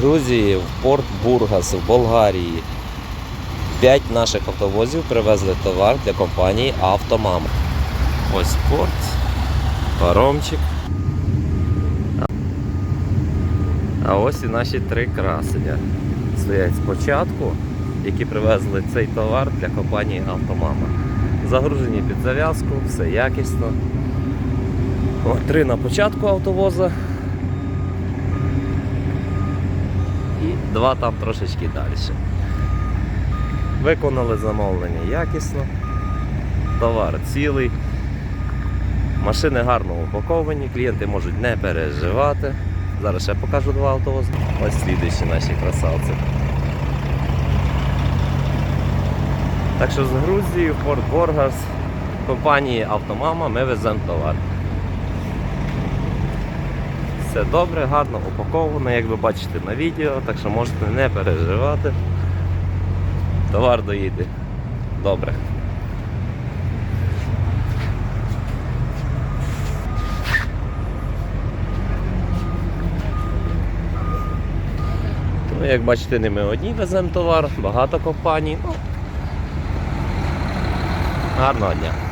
Грузії в порт Бургас в Болгарії. П'ять наших автовозів привезли товар для компанії Автомама. Ось порт, паромчик. А ось і наші три красення. Стоять спочатку, які привезли цей товар для компанії Автомама. Загружені під зав'язку, все якісно. О, Три на початку автовоза. І два там трошечки далі. Виконали замовлення якісно. Товар цілий. Машини гарно упаковані, клієнти можуть не переживати. Зараз ще покажу два автовози. Ось слідуючі наші красавці. Так що з Грузії в Порт Боргас компанії Автомама ми веземо товар. Все добре, гарно упаковано, як ви бачите на відео, так що можете не переживати. Товар доїде. Добре. Ну, як бачите, не ми одні веземо товар, багато компаній. Ну, гарного дня.